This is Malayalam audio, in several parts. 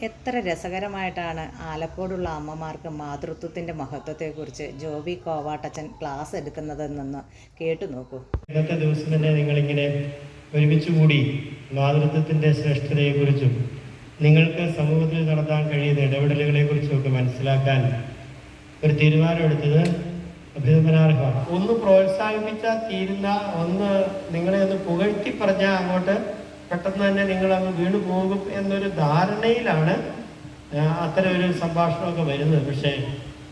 എത്ര രസകരമായിട്ടാണ് ആലക്കോടുള്ള അമ്മമാർക്ക് മാതൃത്വത്തിന്റെ മഹത്വത്തെക്കുറിച്ച് ജോബി കോവാട്ടച്ചൻ ക്ലാസ് എടുക്കുന്നതെന്നൊന്ന് കേട്ടു നോക്കൂ. ഇന്നത്തെ ദിവസം തന്നെ നിങ്ങളിങ്ങനെ ഒരുമിച്ച് കൂടി മാതൃത്വത്തിന്റെ ശ്രേഷ്ഠതയെക്കുറിച്ചും നിങ്ങൾക്ക് സമൂഹത്തിൽ നടത്താൻ കഴിയുന്ന ഇടപെടലുകളെക്കുറിച്ചും ഒക്കെ മനസ്സിലാക്കാൻ ഒരു തീരുമാനമെടുത്തത് അഭിനന്ദനാർഹമാണ് ഒന്ന് പ്രോത്സാഹിപ്പിച്ചാൽ തീരുന്ന ഒന്ന് നിങ്ങളെ ഒന്ന് പുകഴ്ത്തി പറഞ്ഞാൽ അങ്ങോട്ട് പെട്ടെന്ന് തന്നെ നിങ്ങൾ അങ്ങ് വീണു പോകും എന്നൊരു ധാരണയിലാണ് അത്തരം ഒരു സംഭാഷണമൊക്കെ വരുന്നത്. പക്ഷേ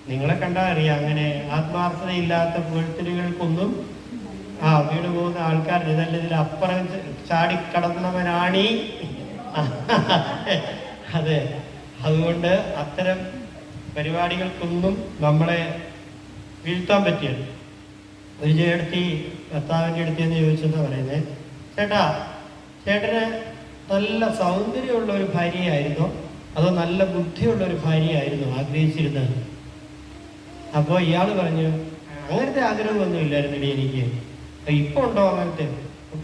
നിങ്ങളെ കണ്ടാൽ അറിയാം അങ്ങനെ ആത്മാർത്ഥതയില്ലാത്ത പുകഴ്ത്തലുകൾക്കൊന്നും ആ വീണു പോകുന്ന ആൾക്കാർ ഇതല്ല ഇതിൽ അപ്പുറം ചാടിക്കടന്നവനാണി അതെ അതുകൊണ്ട് അത്തരം പരിപാടികൾക്കൊന്നും നമ്മളെ വീഴ്ത്താൻ പറ്റിയത് ചേട്ടത്തി ഭർത്താവിന്റെ അടുത്ത് എന്ന് ചോദിച്ചെന്നാണ് പറയുന്നത് ചേട്ടാ ചേട്ടന് നല്ല സൗന്ദര്യമുള്ള ഒരു ഭാര്യയായിരുന്നു. അതോ നല്ല ബുദ്ധിയുള്ള ഒരു ഭാര്യയായിരുന്നു ആഗ്രഹിച്ചിരുന്നത്. അപ്പോൾ ഇയാൾ പറഞ്ഞു അങ്ങനത്തെ ആഗ്രഹമൊന്നും ഇല്ലായിരുന്നില്ല എനിക്ക്. ഇപ്പൊ ഉണ്ടോ അങ്ങനത്തെ?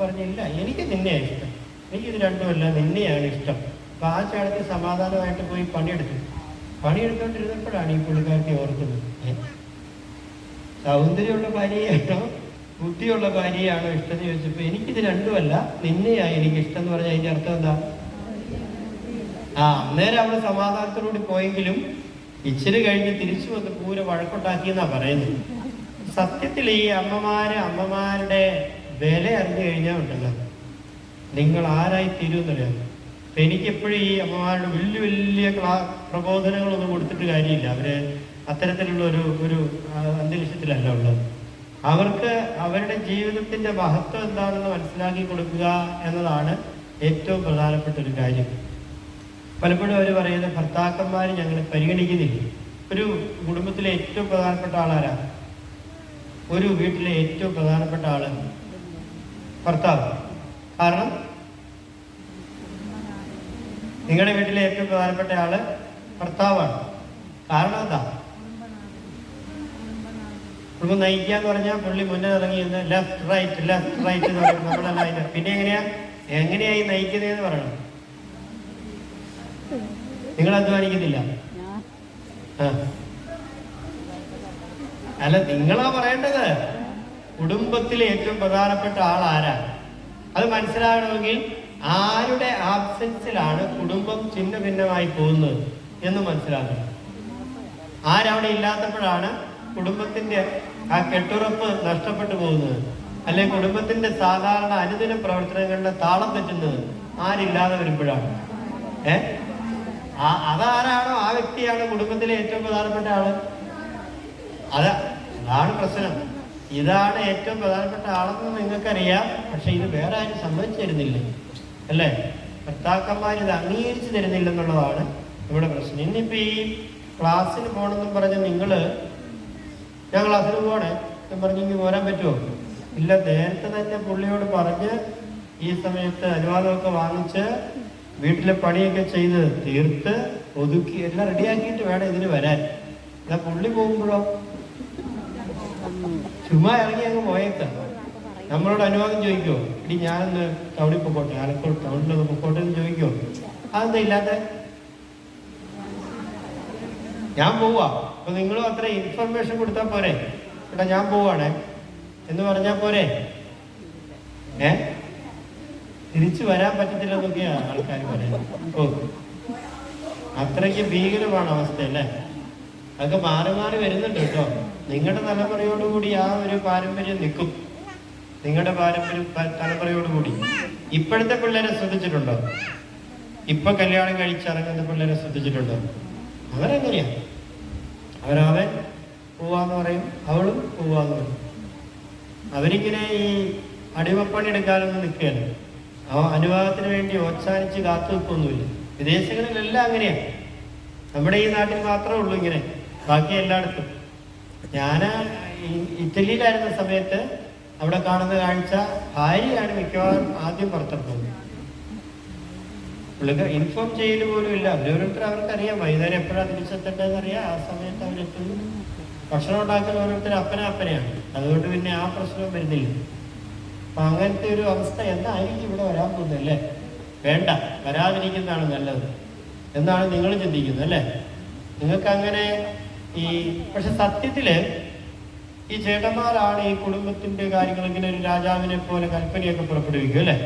പറഞ്ഞില്ല എനിക്ക് നിന്നെയാണ് ഇഷ്ടം. എനിക്ക് ഇത് രണ്ടുമല്ല നിന്നെയാണ് ഇഷ്ടം. അപ്പൊ ആ ചേട്ടന് സമാധാനമായിട്ട് പോയി പണിയെടുത്തു. പണിയെടുത്തോണ്ടിരുന്നപ്പോഴാണ് ഈ പുള്ളിക്കാരത്തെ ഓർക്കുന്നത്? സൗന്ദര്യമുള്ള ഭാര്യയാണോ? ബുദ്ധിയുള്ള ഭാര്യയാണോ ഇഷ്ടം എന്ന് ചോദിച്ചപ്പോ എനിക്കിത് രണ്ടുമല്ല നിന്നെയാ എനിക്ക് ഇഷ്ടം എന്ന് പറഞ്ഞാൽ അതിന്റെ അർത്ഥം എന്താ? ആ അന്നേരം അവൾ സമാധാനത്തോടുകൂടി പോയെങ്കിലും ഇച്ചിരി കഴിഞ്ഞ് തിരിച്ചു വന്ന് പൂര വഴക്കുണ്ടാക്കിയെന്നാ പറയുന്നത്. സത്യത്തിൽ ഈ അമ്മമാരെ അമ്മമാരുടെ വില അറിഞ്ഞു കഴിഞ്ഞാൽ ഉണ്ടല്ലോ. നിങ്ങൾ ആരായി തീരുമെന്നറിയാം അപ്പൊ എനിക്കെപ്പോഴും ഈ അമ്മമാരുടെ വലിയ വലിയ ക്ലാ പ്രബോധനങ്ങളൊന്നും കൊടുത്തിട്ട് കാര്യമില്ല. അവർ അത്തരത്തിലുള്ള ഒരു ഒരു അന്തരീക്ഷത്തിലല്ല ഉള്ളത്. അവർക്ക് അവരുടെ ജീവിതത്തിന്റെ മഹത്വം എന്താണെന്ന് മനസ്സിലാക്കി കൊടുക്കുക എന്നതാണ് ഏറ്റവും പ്രധാനപ്പെട്ട ഒരു കാര്യം. പലപ്പോഴും അവർ പറയുന്ന ഭർത്താക്കന്മാർ ഞങ്ങൾ പരിഗണിക്കുന്നില്ല. ഒരു കുടുംബത്തിലെ ഏറ്റവും പ്രധാനപ്പെട്ട ആളാരാ ഒരു വീട്ടിലെ ഏറ്റവും പ്രധാനപ്പെട്ട ആൾ ഭർത്താവ്. കാരണം നിങ്ങളുടെ വീട്ടിലെ ഏറ്റവും പ്രധാനപ്പെട്ട ആൾ ഭർത്താവാണ്. കാരണം എന്താ? കുടുംബം നയിക്കുക എന്ന് പറഞ്ഞാൽ പുള്ളി മുന്നേ ഇറങ്ങി നിന്ന് ലെഫ്റ്റ് റൈറ്റ് ലെഫ്റ്റ് റൈറ്റ് എന്ന് പറയും നമ്മളല്ല പിന്നെ എങ്ങനെയാ? എങ്ങനെയായി നയിക്കുന്നതെന്ന് പറയണം. നിങ്ങൾ അധ്വാനിക്കുന്നില്ല. അല്ല നിങ്ങളാ പറയേണ്ടത്? കുടുംബത്തിലെ ഏറ്റവും പ്രധാനപ്പെട്ട ആൾ ആരാ? അത് മനസ്സിലാകണമെങ്കിൽ ആരുടെ ആബ്സെൻസിലാണ് കുടുംബം ചിന്ന ഭിന്നമായി പോകുന്നത് എന്ന് മനസ്സിലാക്കണം. ആരവിടെ ഇല്ലാത്തപ്പോഴാണ് കുടുംബത്തിന്റെ ആ കെട്ടുറപ്പ് നഷ്ടപ്പെട്ടു പോകുന്നത്. അല്ലെ കുടുംബത്തിന്റെ സാധാരണ അനുദിന പ്രവർത്തനങ്ങളുടെ താളം തെറ്റുന്നത് ആരില്ലാതെ വരുമ്പോഴാണ്. ഏ? അതാരാണോ ആ വ്യക്തിയാണ് കുടുംബത്തിലെ ഏറ്റവും പ്രധാനപ്പെട്ട ആൾ? അതാ അതാണ് പ്രശ്നം. ഇതാണ് ഏറ്റവും പ്രധാനപ്പെട്ട ആളെന്ന് നിങ്ങൾക്കറിയാം പക്ഷെ ഇത് വേറെ ആരും സമ്മതിച്ചു തരുന്നില്ല. അല്ലേ? ഭർത്താക്കന്മാർ ഇത് അംഗീകരിച്ചു തരുന്നില്ലെന്നുള്ളതാണ് ഇവിടെ പ്രശ്നം. ഇന്നിപ്പോ ഈ ക്ലാസ്സിന് പോകണമെന്നും പറഞ്ഞ് നിങ്ങൾ ഞാൻ ക്ലാസ്സിൽ പോകണേ ഞാൻ പറഞ്ഞു ഇങ്ങനെ പോരാൻ പറ്റുമോ? ഇല്ല നേരത്തെ തന്നെ പുള്ളിയോട് പറഞ്ഞ് ഈ സമയത്ത് അനുവാദമൊക്കെ വാങ്ങിച്ച് വീട്ടിലെ പണിയൊക്കെ ചെയ്ത് തീർത്ത് ഒതുക്കി എല്ലാം റെഡിയാക്കിയിട്ട് വേണം ഇതിന് വരാൻ. എന്നാ പുള്ളി പോകുമ്പോഴോ? ചുമ്മാ ഇറങ്ങി അങ്ങ് പോയേക്കാം. നമ്മളോട് അനുവാദം ചോദിക്കുമോ ഇനി ഞാനൊന്ന് ടൗണിൽ പൊക്കോട്ടെ? ആലക്കോട് ടൗണിലൊന്ന് പൊക്കോട്ടെ എന്ന് ചോദിക്കുമോ അതെന്താ ഇല്ലാത്ത? ഞാൻ പോവാ. അപ്പൊ നിങ്ങളും അത്ര ഇൻഫർമേഷൻ കൊടുത്താൽ പോരെ? ഏട്ടാ ഞാൻ പോവാണേ. എന്ന് പറഞ്ഞാൽ പോരെ? ഏ? തിരിച്ചു വരാൻ പറ്റത്തില്ല എന്നൊക്കെയാ ആൾക്കാർ പറയുന്നത്. ഓ. അത്രയ്ക്ക് ഭീകരമാണ് അവസ്ഥ അല്ലേ? അതൊക്കെ മാറി മാറി വരുന്നുണ്ട് കേട്ടോ. നിങ്ങളുടെ തലമുറയോടുകൂടി ആ ഒരു പാരമ്പര്യം നിൽക്കും. നിങ്ങളുടെ പാരമ്പര്യം തലമുറയോടുകൂടി. ഇപ്പോഴത്തെ പിള്ളേരെ ശ്രദ്ധിച്ചിട്ടുണ്ടോ? ഇപ്പൊ കല്യാണം കഴിച്ചിറങ്ങുന്ന പിള്ളേരെ ശ്രദ്ധിച്ചിട്ടുണ്ടോ? അവരെങ്ങനെയാ? അവരവൻ പോവാന്ന് പറയും അവളും പോവാന്ന് പറയും. അവരിങ്ങനെ ഈ അടിമപ്പണി എടുക്കാനൊന്നും നിൽക്കുകയല്ല ആ അനുവാദത്തിന് വേണ്ടി ഓച്ചാനിച്ച് കാത്തു നിൽക്കൊന്നുമില്ല വിദേശങ്ങളിലെല്ലാം അങ്ങനെയാണ് നമ്മുടെ ഈ നാട്ടിൽ മാത്രമേ ഉള്ളൂ ഇങ്ങനെ. ബാക്കി എല്ലായിടത്തും. ഞാൻ ഇറ്റലിയിലായിരുന്ന സമയത്ത് അവിടെ കാണുന്ന കാഴ്ച ഭാര്യയാണ് മിക്കവാറും ആദ്യം പുറത്തിറങ്ങുന്നത് പുള്ളിക്ക് ഇൻഫോം ചെയ്യൽ പോലും ഇല്ല. അവരോരോരുത്തർ അവർക്കറിയാം. വൈകുന്നേരം എപ്പോഴാണ് തിരിച്ചെത്തേണ്ടതെന്ന് അറിയാം ആ സമയത്ത് അവരെത്തുന്നു ഭക്ഷണം ഉണ്ടാക്കുന്ന ഓരോരുത്തർ അപ്പനെ അപ്പനെയാണ്. അതുകൊണ്ട് പിന്നെ ആ പ്രശ്നവും വരുന്നില്ല. അപ്പൊ അങ്ങനത്തെ ഒരു അവസ്ഥ എന്നായിരിക്കും ഇവിടെ വരാൻ പോകുന്നത് അല്ലേ? വേണ്ട. വരാതിരിക്കുന്നതാണ് നല്ലത്. എന്നാണ് നിങ്ങൾ ചിന്തിക്കുന്നത് അല്ലേ? നിങ്ങൾക്ക് അങ്ങനെ ഈ പക്ഷെ സത്യത്തിൽ ഈ ചേട്ടന്മാരാണ് ഈ കുടുംബത്തിന്റെ കാര്യങ്ങൾ ഇങ്ങനെ ഒരു രാജാവിനെ പോലെ കൽപ്പനയൊക്കെ പുറപ്പെടുവിക്കും അല്ലേ?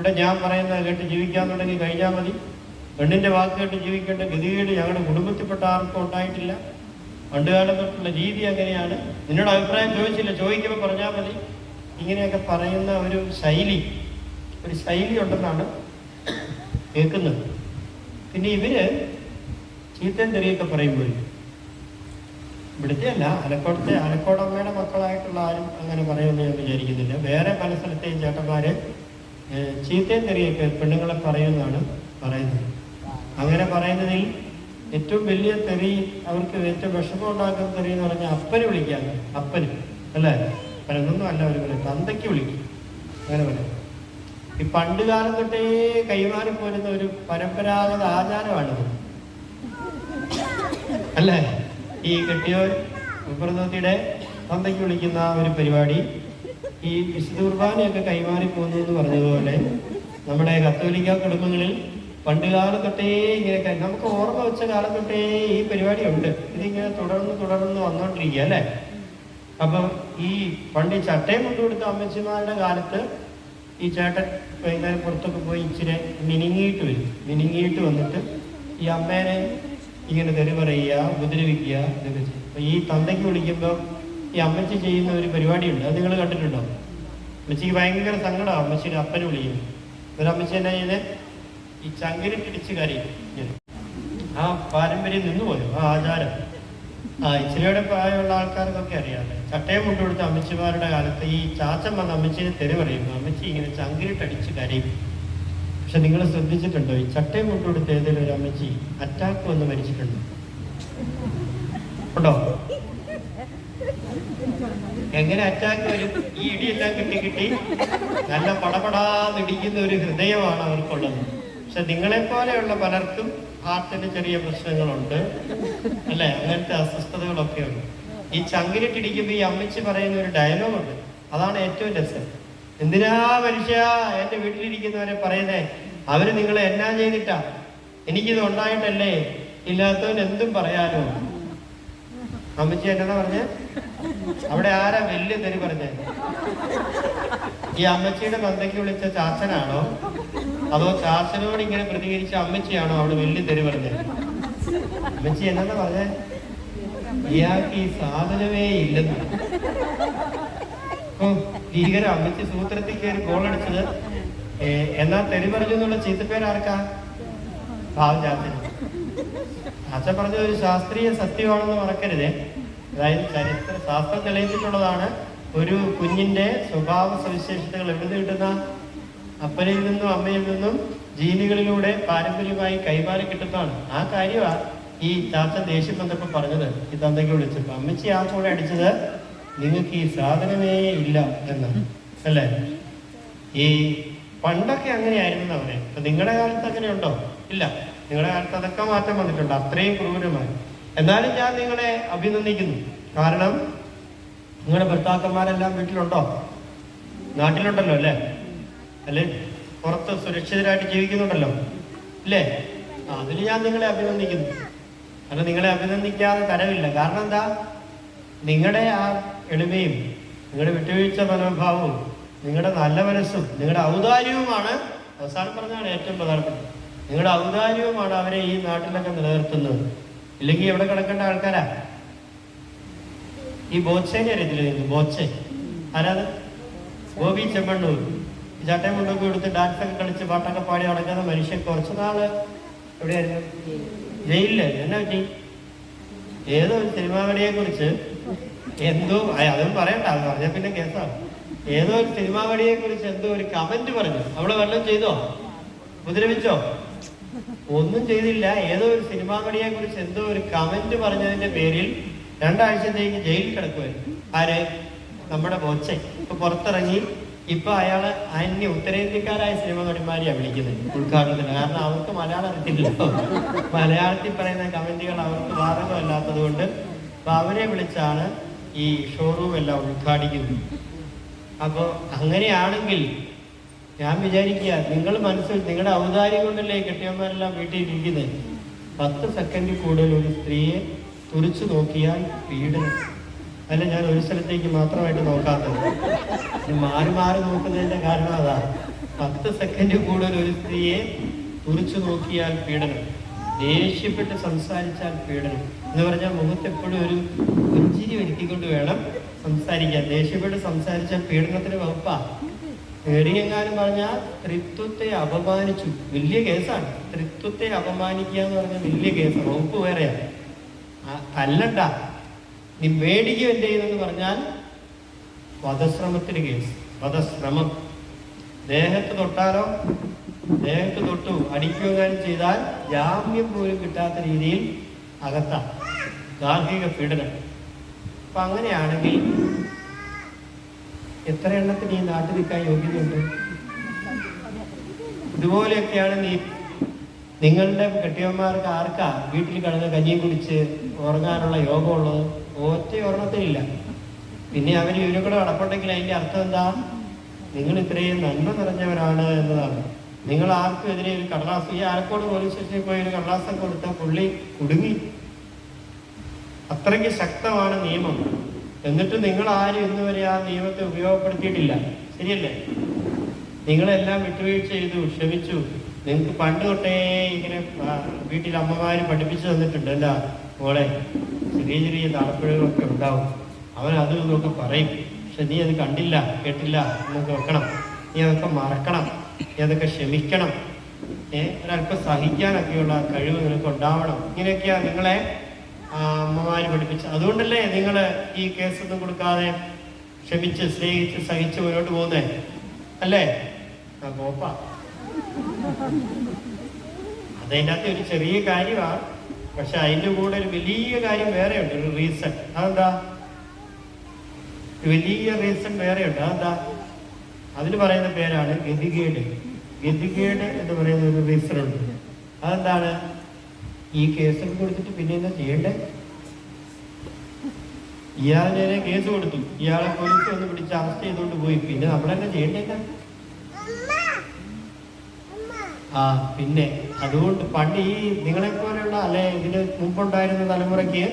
ഇവിടെ ഞാൻ പറയുന്നത് കേട്ട് ജീവിക്കാൻ തുടങ്ങി കഴിഞ്ഞാൽ മതി. പെണ്ണിന്റെ വാക്ക് കേട്ട് ജീവിക്കേണ്ട ഗതികേട് ഞങ്ങളുടെ കുടുംബത്തിൽപ്പെട്ട ആർക്കും ഉണ്ടായിട്ടില്ല. പണ്ടുകാലം തൊട്ടുള്ള രീതി അങ്ങനെയാണ്. നിന്നോട് അഭിപ്രായം ചോദിച്ചില്ല ചോദിക്കുമ്പോൾ പറഞ്ഞാൽ മതി. ഇങ്ങനെയൊക്കെ പറയുന്ന ഒരു ശൈലി ഒരു ശൈലി ഉണ്ടെന്നാണ് കേൾക്കുന്നത്. പിന്നെ ഇവർ തെറിയൊക്കെ പറയുമ്പോൾ ഇവിടുത്തെ അല്ല ആലക്കോടത്തെ ആലക്കോടമ്മയുടെ മക്കളായിട്ടുള്ള ആരും അങ്ങനെ പറയുമെന്ന് ഞാൻ വിചാരിക്കുന്നില്ല. വേറെ പല സ്ഥലത്തെയും ചേട്ടന്മാര് ഏഹ്, ചീത്തയും തെറിയൊക്കെ പെണ്ണുങ്ങളെ പറയുന്നതാണ് പറയുന്നത്. അങ്ങനെ പറയുന്നതിൽ ഏറ്റവും വലിയ തെറി അവർക്ക് ഏറ്റവും വിഷമം ഉണ്ടാക്കുന്ന തെറി എന്ന് പറഞ്ഞാൽ അപ്പനെ വിളിക്കാൻ അപ്പന് അല്ലേ? അപ്പനൊന്നും അല്ല അവർ പറയും തന്തയ്ക്ക് വിളിക്കും. അങ്ങനെ പറയും. ഈ പണ്ട് കാലം തൊട്ടേ കൈമാറി പോരുന്ന ഒരു പരമ്പരാഗത ആചാരമാണ് അല്ലേ? ഈ കെട്ടിയോ ഉപ്രതിയുടെ തന്തയ്ക്ക് വിളിക്കുന്ന ഒരു പരിപാടി ഈ വിശുദ്ധ കുർബാനയൊക്കെ കൈമാറി പോകുന്നു എന്ന് പറഞ്ഞതുപോലെ നമ്മുടെ കത്തോലിക്ക കുടുംബങ്ങളിൽ പണ്ട് കാലത്തൊട്ടേ ഇങ്ങനെ നമുക്ക് ഓർമ്മ വെച്ച കാലത്തൊട്ടേ ഈ പരിപാടി ഉണ്ട് ഇതിങ്ങനെ തുടർന്ന് തുടർന്ന് വന്നോണ്ടിരിക്കുക അല്ലേ? അപ്പം ഈ പണ്ട് ഈ ചട്ടയും കൊണ്ടുകൊടുത്ത അമ്മച്ചിമാരുടെ കാലത്ത് ഈ ചേട്ടൻ വൈകുന്നേരം പുറത്തൊക്കെ പോയി ഇച്ചിരി മിനിങ്ങിയിട്ട് വരും. മിനിങ്ങിയിട്ട് വന്നിട്ട് ഈ അമ്മേനെ ഇങ്ങനെ തെറി പറയുക ഉപദ്രവിക്കുക ഇതൊക്കെ ചെയ്യും. അപ്പം ഈ തന്തയ്ക്ക് വിളിക്കുമ്പോൾ ഈ അമ്മച്ചി ചെയ്യുന്ന ഒരു പരിപാടിയുണ്ട്. അത് നിങ്ങൾ കണ്ടിട്ടുണ്ടോ? അമ്മച്ചിക്ക് ഭയങ്കര സങ്കടമാണ് അമ്മച്ചിയുടെ അപ്പനെ വിളിക്കും. അമ്മച്ചി എന്നാ ചെയ്ത്? ഈ ചങ്കിലിട്ടിടിച്ച് കരയും. ആ പാരമ്പര്യം നിന്നുപോയോ? ആ ആചാരം. ആ ഇച്ചിരിയുടെ പ്രായമുള്ള ആൾക്കാർക്കൊക്കെ അറിയാമല്ലേ ചട്ടയം കൊണ്ടുകൊടുത്ത അമ്മച്ചിമാരുടെ കാലത്ത് ഈ ചാച്ചൻ വന്ന അമ്മച്ചിനെ തെറി പറയുമ്പോൾ അമ്മച്ചി ഇങ്ങനെ ചങ്കിലിട്ടടിച്ച് കരയും. പക്ഷെ നിങ്ങൾ ശ്രദ്ധിച്ചിട്ടുണ്ടോ? ഈ ചട്ടയം കൊണ്ടുകൊടുത്ത ഏതെങ്കിലും ഒരു അമ്മച്ചി അറ്റാക്ക് വന്ന് മരിച്ചിട്ടുണ്ടോ? ഉണ്ടോ? എങ്ങനെ അറ്റാക്ക് വരും? ഈ ഇടിയെല്ലാം കിട്ടി കിട്ടി. നല്ല പടപടാന്നിടിക്കുന്ന ഒരു ഹൃദയമാണ് അവർക്കുള്ളത്. പക്ഷെ നിങ്ങളെ പോലെയുള്ള പലർക്കും ഹാർട്ടിന് ചെറിയ പ്രശ്നങ്ങളുണ്ട്. അല്ലെ? അങ്ങനത്തെ അസ്വസ്ഥതകളൊക്കെ ഉണ്ട്. ഈ ചങ്കിലിട്ടിടിക്കുമ്പോ ഈ അമ്മച്ചി പറയുന്ന ഒരു ഡയലോഗ് ഉണ്ട്. അതാണ് ഏറ്റവും രസം. എന്തിനാ മനുഷ്യ എന്റെ വീട്ടിലിരിക്കുന്നവരെ പറയുന്നേ? അവർ നിങ്ങളെ എന്നാ ചെയ്തിട്ടാ? എനിക്കിത് ഉണ്ടായിട്ടല്ലേ? ഇല്ലാത്തവൻ എന്തും പറയാനോ? അമ്മച്ചി എന്നാ പറഞ്ഞേ? അവിടെ ആരാ വലിയ തെറി പറഞ്ഞേ? ഈ അമ്മച്ചിയുടെ ബന്ധയ്ക്ക് വിളിച്ച ചാച്ചനാണോ? അതോ ചാച്ചനോട് ഇങ്ങനെ പ്രതികരിച്ച അമ്മച്ചിയാണോ അവിടെ വലിയ തെറി പറഞ്ഞേ? അമ്മച്ചി എന്നാ പറഞ്ഞേ? ഇയാൾക്ക് ഈ സാധനമേ ഇല്ലെന്ന്. ഭീകര അമ്മച്ചി സൂത്രത്തിൽ കയറി ഗോളടിച്ചത് എന്നാ തെറി പറഞ്ഞു എന്നുള്ള ചീത്തപ്പേര് ആർക്കാ? പാവം ചാച്ചൻ ചാച്ച പറഞ്ഞത് ഒരു ശാസ്ത്രീയ സത്യമാണെന്ന് മറക്കരുതേ. അതായത് ചരിത്ര ശാസ്ത്രം തെളിയിച്ചിട്ടുള്ളതാണ്. ഒരു കുഞ്ഞിന്റെ സ്വഭാവ സവിശേഷതകൾ എവിടെ കിട്ടുന്ന? അപ്പനിൽ നിന്നും അമ്മയിൽ നിന്നും ജീനുകളിലൂടെ പാരമ്പര്യമായി കൈമാറി കിട്ടുന്നതാണ്. ആ കാര്യമാണ് ഈ ചാച്ച ദേഷ്യം വന്നപ്പോൾ പറഞ്ഞത്. ഈ തന്തയ്ക്ക് വിളിച്ചപ്പോ അമ്മച്ചി ആ കൂടെ അടിച്ചത് നിങ്ങൾക്ക് ഈ സാധനമേ ഇല്ല എന്ന്. അല്ലേ? ഈ പണ്ടൊക്കെ അങ്ങനെയായിരുന്നു അവരെ നിങ്ങളുടെ കാലത്ത് അങ്ങനെ ഉണ്ടോ ഇല്ല. നിങ്ങളുടെ കാലത്ത് അതൊക്കെ മാറ്റം വന്നിട്ടുണ്ട്. അത്രയും ക്രൂരമായി. എന്നാലും ഞാൻ നിങ്ങളെ അഭിനന്ദിക്കുന്നു. കാരണം നിങ്ങളുടെ ഭർത്താക്കന്മാരെല്ലാം വീട്ടിലുണ്ടോ? നാട്ടിലുണ്ടല്ലോ അല്ലേ? അല്ലേ? പുറത്ത് സുരക്ഷിതരായിട്ട് ജീവിക്കുന്നുണ്ടല്ലോ അല്ലേ? അതിന് ഞാൻ നിങ്ങളെ അഭിനന്ദിക്കുന്നു. കാരണം നിങ്ങളെ അഭിനന്ദിക്കാതെ തരവില്ല കാരണം എന്താ? നിങ്ങളുടെ ആ എളിമയും നിങ്ങളുടെ വിട്ടുവീഴ്ച മനോഭാവവും നിങ്ങളുടെ നല്ല മനസ്സും നിങ്ങളുടെ ഔദാര്യവുമാണ് അവസാനം പറഞ്ഞാണ് ഏറ്റവും പ്രധാനപ്പെട്ടത്. നിങ്ങളുടെ ഔദാര്യവുമാണ് അവരെ ഈ നാട്ടിലൊക്കെ നിലനിർത്തുന്നത്. ഇല്ലെങ്കിൽ എവിടെ കിടക്കേണ്ട ആൾക്കാരാ? ഈ ബോച്ചേനെ അറിയത്തില്ല നിങ്ങൾക്ക് ബോച്ചെ. ആരാത് ഗോപി ചെമ്മണ്ണൂർ. ചട്ടയും മുണ്ടൊക്കെ എടുത്ത് ഡാൻസ് ഒക്കെ കളിച്ച് പാട്ടൊക്കെ പാടി നടക്കുന്ന മനുഷ്യൻ കുറച്ചു നാൾ എവിടെയായിരുന്നു? ജയിലിൽ. എന്നാ പറ്റി? ഏതോ ഒരു സിനിമാ വഴിയെ കുറിച്ച് എന്തോ അതൊന്നും അതും പറയണ്ട. അത് പറഞ്ഞാൽ പിന്നെ കേസാണ്. ഏതോ ഒരു സിനിമാ വഴിയെ കുറിച്ച് എന്തോ ഒരു കമന്റ് പറഞ്ഞു. അവൾ വല്ലതും ചെയ്തോ? ഉപദ്രവിച്ചോ? ഒന്നും ചെയ്തില്ല. ഏതോ ഒരു സിനിമാ നടിയെ കുറിച്ച് എന്തോ ഒരു കമന്റ് പറഞ്ഞതിന്റെ പേരിൽ രണ്ടാഴ്ചത്തേക്ക് ജയിലിൽ കിടക്കുമായിരുന്നു ആര്? നമ്മുടെ ബോച്ച ഇപ്പൊ പുറത്തിറങ്ങി ഇപ്പൊ അയാൾ അന്യ ഉത്തരേന്ത്യക്കാരായ സിനിമ നടിമാരെയാണ് വിളിക്കുന്നത് ഉദ്ഘാടനത്തിന്. കാരണം അവർക്ക് മലയാളം അറിയത്തില്ലല്ലോ. മലയാളത്തിൽ പറയുന്ന കമന്റുകൾ അവർക്ക് ബാധകമല്ലാത്തത് കൊണ്ട് അപ്പൊ അവരെ വിളിച്ചാണ് ഈ ഷോറൂം എല്ലാം ഉദ്ഘാടിക്കുന്നത്. അപ്പോ അങ്ങനെയാണെങ്കിൽ ഞാൻ വിചാരിക്കുക നിങ്ങൾ മനസ്സിൽ നിങ്ങളുടെ ഔദാര്യം കൊണ്ടല്ലേ കെട്ടിയന്മാരെല്ലാം വീട്ടിൽ ഇരിക്കുന്നത് പത്ത് സെക്കൻഡിൽ കൂടുതൽ ഒരു സ്ത്രീയെ തുറിച്ചു നോക്കിയാൽ പീഡനം. അല്ല ഞാൻ ഒരു സ്ഥലത്തേക്ക് മാത്രമായിട്ട് നോക്കാത്തത്. മാറി മാറി നോക്കുന്നതിന്റെ കാരണം അതാ. പത്ത് സെക്കൻഡ് കൂടുതൽ ഒരു സ്ത്രീയെ തുറിച്ചു നോക്കിയാൽ പീഡനം. ദേഷ്യപ്പെട്ട് സംസാരിച്ചാൽ പീഡനം. എന്ന് പറഞ്ഞാൽ മുഖത്ത് എപ്പോഴും ഒരു പുഞ്ചിരി ഒരുക്കിക്കൊണ്ട് വേണം സംസാരിക്കാൻ. ദേഷ്യപ്പെട്ട് സംസാരിച്ചാൽ പീഡനത്തിന് വകുപ്പാ. ഏറിയെങ്ങാനും പറഞ്ഞാൽ ത്രിത്വത്തെ അപമാനിച്ചു. വലിയ കേസാണ്. ത്രിത്വത്തെ അപമാനിക്കുക എന്ന് പറഞ്ഞാൽ വലിയ കേസാണ്. വകുപ്പ് വേറെയാണ് തല്ലണ്ട. നീ മേടിക്കുക എന്ത് ചെയ്യുന്നെന്ന് പറഞ്ഞാൽ വധശ്രമത്തിന് കേസ്. വധശ്രമം. ദേഹത്ത് തൊട്ടാലോ? ദേഹത്ത് തൊട്ടു. അടിക്കുകയും ചെയ്താൽ ജാമ്യം പോലും കിട്ടാത്ത രീതിയിൽ അകത്താം. ഗാർഹിക പീഡനം. അപ്പൊ അങ്ങനെയാണെങ്കിൽ എത്ര എണ്ണത്തിന് ഈ നാട്ടിൽ നിൽക്കാൻ യോഗ്യതയുണ്ട്? ഇതുപോലെയൊക്കെയാണ് നീ നിങ്ങളുടെ കെട്ടിയന്മാർക്ക് ആർക്കാ വീട്ടിൽ കിടന്ന് കഞ്ഞിയും കുടിച്ച് ഉറങ്ങാനുള്ള യോഗമുള്ളത്? ഒറ്റ ഓർമ്മത്തിനില്ല പിന്നെ അവർ ഇവരും കൂടെ അതിന്റെ അർത്ഥം എന്താ? നിങ്ങൾ ഇത്രയും നന്മ നിറഞ്ഞവരാണ് എന്നതാണ്. നിങ്ങൾ ആർക്കും എതിരെ ഒരു കടലാസ് ഈ ആലക്കോട് പോലീസ് സ്റ്റേഷനിൽ പോയി ഒരു കടലാസം കൊടുത്ത പുള്ളി കുടുങ്ങി. അത്രയ്ക്ക് ശക്തമാണ് നിയമം. എന്നിട്ട് നിങ്ങൾ ആരും ഇന്ന് വരെ ആ നിയമത്തെ ഉപയോഗപ്പെടുത്തിയിട്ടില്ല. ശരിയല്ലേ? നിങ്ങളെല്ലാം വിട്ടുവീഴ്ച ചെയ്തു ക്ഷമിച്ചു. നിങ്ങൾക്ക് പണ്ട് തൊട്ടേ ഇങ്ങനെ വീട്ടിൽ അമ്മമാര് പഠിപ്പിച്ചു തന്നിട്ടുണ്ട്. എന്താ മോളെ ചെറിയ ചെറിയ നടപ്പുഴകളൊക്കെ ഉണ്ടാവും. അവൻ അത് ഇതൊക്കെ പറയും. പക്ഷെ നീ അത് കണ്ടില്ല കേട്ടില്ല എന്നൊക്കെ വെക്കണം. നീ അതൊക്കെ മറക്കണം. നീ അതൊക്കെ ക്ഷമിക്കണം. ഏഹ് ഒരല്പം സഹിക്കാനൊക്കെയുള്ള കഴിവ് നിനക്ക് ഉണ്ടാവണം. ഇങ്ങനെയൊക്കെയാ നിങ്ങളെ അമ്മമാര് പഠിപ്പിച്ച. അതുകൊണ്ടല്ലേ നിങ്ങൾ ഈ കേസൊന്നും കൊടുക്കാതെ ക്ഷമിച്ച് സ്നേഹിച്ച് സഹിച്ച് മുന്നോട്ട് പോകുന്നേ? അല്ലേ? ആ പോപ്പ. അതിന്റെ അകത്ത് ഒരു ചെറിയ കാര്യമാണ് പക്ഷെ അതിന്റെ കൂടെ ഒരു വലിയ കാര്യം വേറെയുണ്ട് ഒരു റീസൺ അതെന്താ? വലിയ റീസൺ വേറെയുണ്ട്. അതെന്താ? അതിന് പറയുന്ന പേരാണ് ഗതികേട്. ഗതികേട് എന്ന് പറയുന്ന ഒരു റീസൺ ഉണ്ട്. അതെന്താണ്? ഈ കേസൊക്കെ കൊടുത്തിട്ട് പിന്നെ എന്താ ചെയ്യണ്ടേ? ഇയാളെ നേരെ കേസ് കൊടുത്തു. ഇയാളെ പോലീസ് ഒന്ന് പിടിച്ച് അറസ്റ്റ് ചെയ്തുകൊണ്ട് പോയി. പിന്നെ നമ്മളെന്നെ ചെയ്യണ്ടേ ആ പിന്നെ അതുകൊണ്ട് പണ്ട് ഈ നിങ്ങളെ പോലെയുള്ള അല്ലെ ഇതിന് മുമ്പുണ്ടായിരുന്ന തലമുറയ്ക്ക്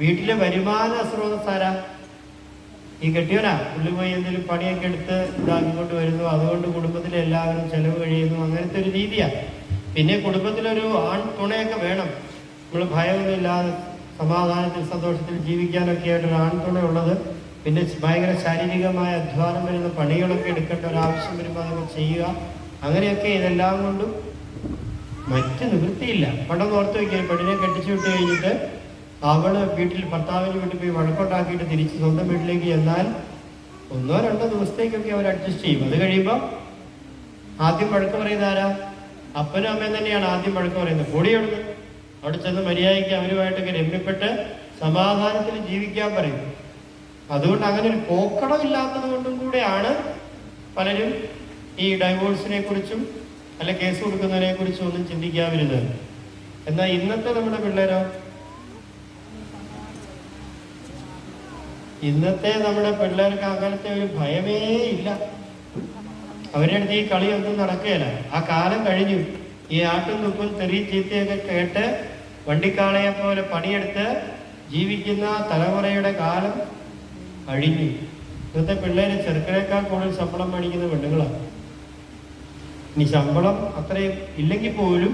വീട്ടിലെ വരുമാന സ്രോതസ്സാരാ ഈ കെട്ടിയവനാ? പുള്ളി പോയി എന്തെങ്കിലും പണിയൊക്കെ എടുത്ത് ഇതാ ഇങ്ങോട്ട് വരുന്നു. അതുകൊണ്ട് കുടുംബത്തിലെ എല്ലാവരും ചെലവ് കഴിയുന്നു. അങ്ങനത്തെ ഒരു രീതിയാ. പിന്നെ കുടുംബത്തിലൊരു ആൺ തുണയൊക്കെ വേണം. നമ്മൾ ഭയമൊന്നുമില്ലാതെ സമാധാനത്തിൽ സന്തോഷത്തിൽ ജീവിക്കാനൊക്കെ ആയിട്ട് ഒരു ആൺ തുണ ഉള്ളത് പിന്നെ ഭയങ്കര ശാരീരികമായ അധ്വാനം വരുന്ന പണികളൊക്കെ എടുക്കേണ്ട ഒരു ആവശ്യം വരുമ്പോൾ അതൊക്കെ ചെയ്യുക. അങ്ങനെയൊക്കെ ഇതെല്ലാം കൊണ്ടും മറ്റ് നിവൃത്തിയില്ല. പണ്ടൊന്ന് ഓർത്ത് വയ്ക്കുക പെണ്ണിനെ കെട്ടിച്ചു വിട്ട് കഴിഞ്ഞിട്ട് അവൾ വീട്ടിൽ ഭർത്താവിന് വീട്ടിൽ പോയി വഴക്കുണ്ടാക്കിയിട്ട് തിരിച്ച് സ്വന്തം വീട്ടിലേക്ക് ചെന്നാൽ ഒന്നോ രണ്ടോ ദിവസത്തേക്കൊക്കെ അവർ അഡ്ജസ്റ്റ് ചെയ്യും. അത് കഴിയുമ്പോൾ ആദ്യം വഴക്ക് പറയുന്ന ആരാ? അപ്പനും അമ്മയും തന്നെയാണ് ആദ്യം വഴക്ക് പറയുന്നത്. പൊടിയെടുത്ത് അവിടെ ചെന്ന് മര്യാദയ്ക്ക് അവരുമായിട്ടൊക്കെ രമ്യപ്പെട്ട് സമാധാനത്തിൽ ജീവിക്കാൻ പറയും. അതുകൊണ്ട് അങ്ങനെ ഒരു പോക്കടം ഇല്ലാത്തത് കൊണ്ടും കൂടെയാണ് പലരും ഈ ഡൈവോഴ്സിനെ കുറിച്ചും അല്ല കേസ് കൊടുക്കുന്നതിനെ കുറിച്ചും ഒന്നും ചിന്തിക്കാതിരുന്നത്. എന്നാൽ ഇന്നത്തെ നമ്മുടെ പിള്ളേരോ? ഇന്നത്തെ നമ്മുടെ പിള്ളേർക്ക് അങ്ങനത്തെ ഒരു ഭയമേ ഇല്ല. അവരുടെ അടുത്ത് ഈ കളിയൊന്നും നടക്കുകയില്ല. ആ കാലം കഴിഞ്ഞു. ഈ ആട്ടും തുപ്പും തെറി ചീത്തയൊക്കെ കേട്ട് വണ്ടിക്കാളയെ പോലെ പണിയെടുത്ത് ജീവിക്കുന്ന തലമുറയുടെ കാലം കഴിഞ്ഞു. ഇന്നത്തെ പിള്ളേര് ചെറുക്കനേക്കാൾ കൂടുതൽ ശമ്പളം മേടിക്കുന്ന പെണ്ണുങ്ങളാണ് ഇനി ശമ്പളം അത്രയും ഇല്ലെങ്കിൽ പോലും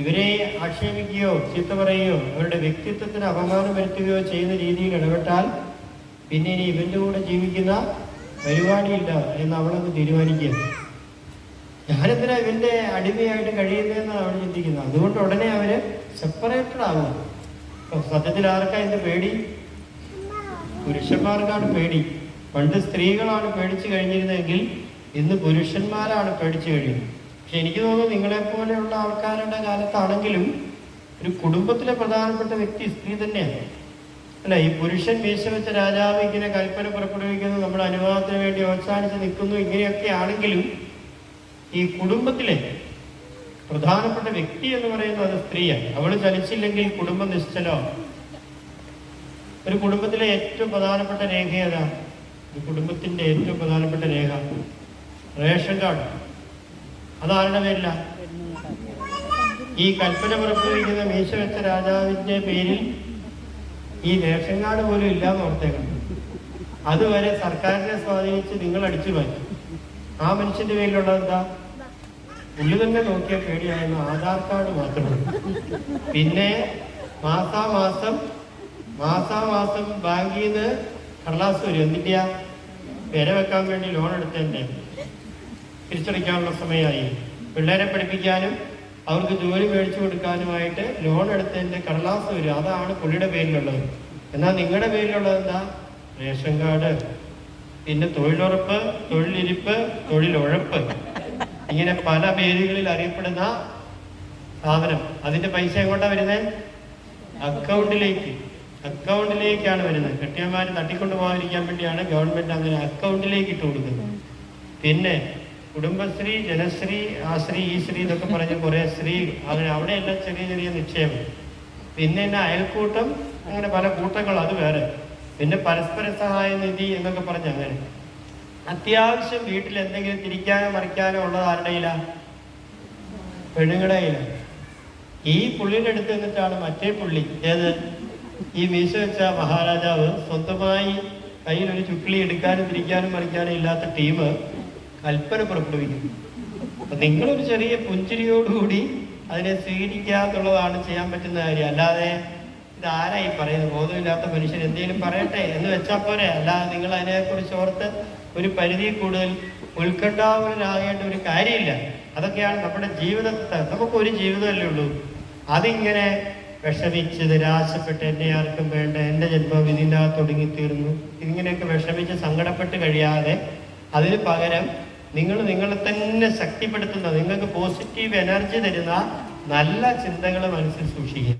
ഇവരെ ആക്ഷേപിക്കുകയോ ചീത്ത പറയുകയോ അവരുടെ വ്യക്തിത്വത്തിന് അപമാനം വരുത്തുകയോ ചെയ്യുന്ന രീതിയിൽ ഇടപെട്ടാൽ പിന്നെ ഇനി ഇവന്റെ കൂടെ ജീവിക്കുന്ന പരിപാടിയില്ല എന്ന് അവളൊന്ന് തീരുമാനിക്കുക ഞാനെന്തിനാ ഇവന്റെ അടിമയായിട്ട് കഴിയുന്നതെന്നാണ് അവൾ ചിന്തിക്കുന്നത്? അതുകൊണ്ട് ഉടനെ അവർ സെപ്പറേറ്റഡ് ആകും സത്യത്തിൽ ആർക്കാ ഇതിന്റെ പേടി? പുരുഷന്മാർക്കാണ് പേടി. പണ്ട് സ്ത്രീകളാണ് പേടിച്ചു കഴിഞ്ഞിരുന്നെങ്കിൽ ഇന്ന് പുരുഷന്മാരാണ് പേടിച്ചു കഴിയുന്നത് പക്ഷെ എനിക്ക് തോന്നുന്നു നിങ്ങളെ പോലെയുള്ള ആൾക്കാരുടെ കാലത്താണെങ്കിലും ഒരു കുടുംബത്തിലെ പ്രധാനപ്പെട്ട വ്യക്തി സ്ത്രീ തന്നെയാണ്. അല്ല ഈ പുരുഷൻ മീശ വെച്ച രാജാവ് ഇങ്ങനെ കൽപ്പന പുറപ്പെടുവിക്കുന്നു നമ്മുടെ അനുഭവത്തിന് വേണ്ടി അവസാനിച്ച് നിൽക്കുന്നു ഇങ്ങനെയൊക്കെ ആണെങ്കിലും ഈ കുടുംബത്തിലെ പ്രധാനപ്പെട്ട വ്യക്തി എന്ന് പറയുന്നത് അത് സ്ത്രീയാണ്. അവൾ ചലിച്ചില്ലെങ്കിൽ കുടുംബം നിശ്ചലമാണ് ഒരു കുടുംബത്തിലെ ഏറ്റവും പ്രധാനപ്പെട്ട രേഖ ഏതാണ് ഒരു കുടുംബത്തിന്റെ ഏറ്റവും പ്രധാനപ്പെട്ട രേഖ. Ration card. അതാരുടെ പേരില? ഈ കൽപ്പന പുറപ്പെടുവിക്കുന്ന മീശ വെച്ച രാജാവിന്റെ പേരിൽ ഈ റേഷൻ കാർഡ് പോലും ഇല്ലാന്ന് ഓർത്തേക്കണം അതുവരെ സർക്കാരിനെ സ്വാധീനിച്ച് നിങ്ങൾ അടിച്ചു മാറ്റി. ആ മനുഷ്യന്റെ പേരിലുള്ളത് എന്താ? പുള്ളി തന്നെ നോക്കിയ പേടിയായിരുന്നു ആധാർ കാർഡ് മാത്രമാണ് പിന്നെ മാസാമാസം മാസാമാസം ബാങ്കിൽ നിന്ന് കടലാസ് വരും. എന്തിന്റെയാ? പേര വെക്കാൻ വേണ്ടി ലോൺ എടുത്തേ തിരിച്ചടിക്കാനുള്ള സമയമായി. പിള്ളേരെ പഠിപ്പിക്കാനും അവർക്ക് ജോലി മേടിച്ചു കൊടുക്കാനുമായിട്ട് ലോൺ എടുത്തതിന്റെ കടലാസ് വരും. അതാണ് പുള്ളിയുടെ പേരിലുള്ളത്. എന്നാൽ നിങ്ങളുടെ പേരിലുള്ളത് എന്താ? Ration card. പിന്നെ തൊഴിലുറപ്പ് തൊഴിലിരിപ്പ് തൊഴിലുഴപ്പ്. ഇങ്ങനെ പല പേരുകളിൽ അറിയപ്പെടുന്ന സാധനം. അതിന്റെ പൈസ എങ്ങോട്ടാ വരുന്നത് അക്കൗണ്ടിലേക്ക്. അക്കൗണ്ടിലേക്കാണ് വരുന്നത്. കെട്ടിയന്മാരെ തട്ടിക്കൊണ്ടു പോകാതിരിക്കാൻ വേണ്ടിയാണ് ഗവൺമെന്റ് അങ്ങനെ അക്കൗണ്ടിലേക്ക് ഇട്ട് കൊടുക്കുന്നത്. പിന്നെ കുടുംബശ്രീ ജനശ്രീ ആ ആശ്രീ ഈ ശ്രീ എന്നൊക്കെ പറഞ്ഞ് കുറെ ശ്രീ അങ്ങനെ അവിടെയെല്ലാം ചെറിയ ചെറിയ നിക്ഷേപം പിന്നെ എന്നെ അയൽക്കൂട്ടം അങ്ങനെ പല കൂട്ടങ്ങൾ അത് വേറെ. പിന്നെ പരസ്പര സഹായ നിധി എന്നൊക്കെ പറഞ്ഞ് അങ്ങനെ. അത്യാവശ്യം വീട്ടിൽ എന്തെങ്കിലും തിരിക്കാനോ മറിക്കാനോ ഉള്ളത് ആരുടെ പെണ്ണുങ്ങളുടെ ഈ പുള്ളിയുടെ അടുത്ത് നിന്നിട്ടാണ് മറ്റേ പുള്ളി. ഏത്? ഈ മീശ വെച്ച മഹാരാജാവ് സ്വന്തമായി കയ്യിൽ ഒരു ചുക്കിളി എടുക്കാനും തിരിക്കാനും മറിക്കാനും ഇല്ലാത്ത ടീം കൽപ്പന പുറപ്പെടുവിക്കും. അപ്പൊ നിങ്ങളൊരു ചെറിയ പുഞ്ചിരിയോടുകൂടി അതിനെ സ്വീകരിക്കാത്തുള്ളതാണ് ചെയ്യാൻ പറ്റുന്ന കാര്യം. അല്ലാതെ ആരായി പറയുന്നത് ബോധമില്ലാത്ത മനുഷ്യൻ? എന്തെങ്കിലും പറയട്ടെ എന്ന് വെച്ചാൽ പോരെ. അല്ലാതെ നിങ്ങൾ അതിനെക്കുറിച്ച് ഓർത്ത് ഒരു പരിധി കൂടുതൽ ഉത്കണ്ഠാകുലനാകേണ്ട ഒരു കാര്യമില്ല. അതൊക്കെയാണ് നമ്മുടെ ജീവിതത്തെ. നമുക്ക് ഒരു ജീവിതമല്ലേ ഉള്ളൂ. അതിങ്ങനെ വിഷമിച്ച് നിരാശപ്പെട്ട് എന്നെ ആർക്കും വേണ്ട എന്റെ ജന്മം തുടങ്ങി തീർന്നു ഇങ്ങനെയൊക്കെ വിഷമിച്ച് സങ്കടപ്പെട്ട് കഴിയാതെ അതിന് പകരം നിങ്ങൾ നിങ്ങളെ തന്നെ ശക്തിപ്പെടുത്തുന്ന നിങ്ങൾക്ക് പോസിറ്റീവ് എനർജി തരുന്ന നല്ല ചിന്തകൾ മനസ്സിൽ സൂക്ഷിക്കുക.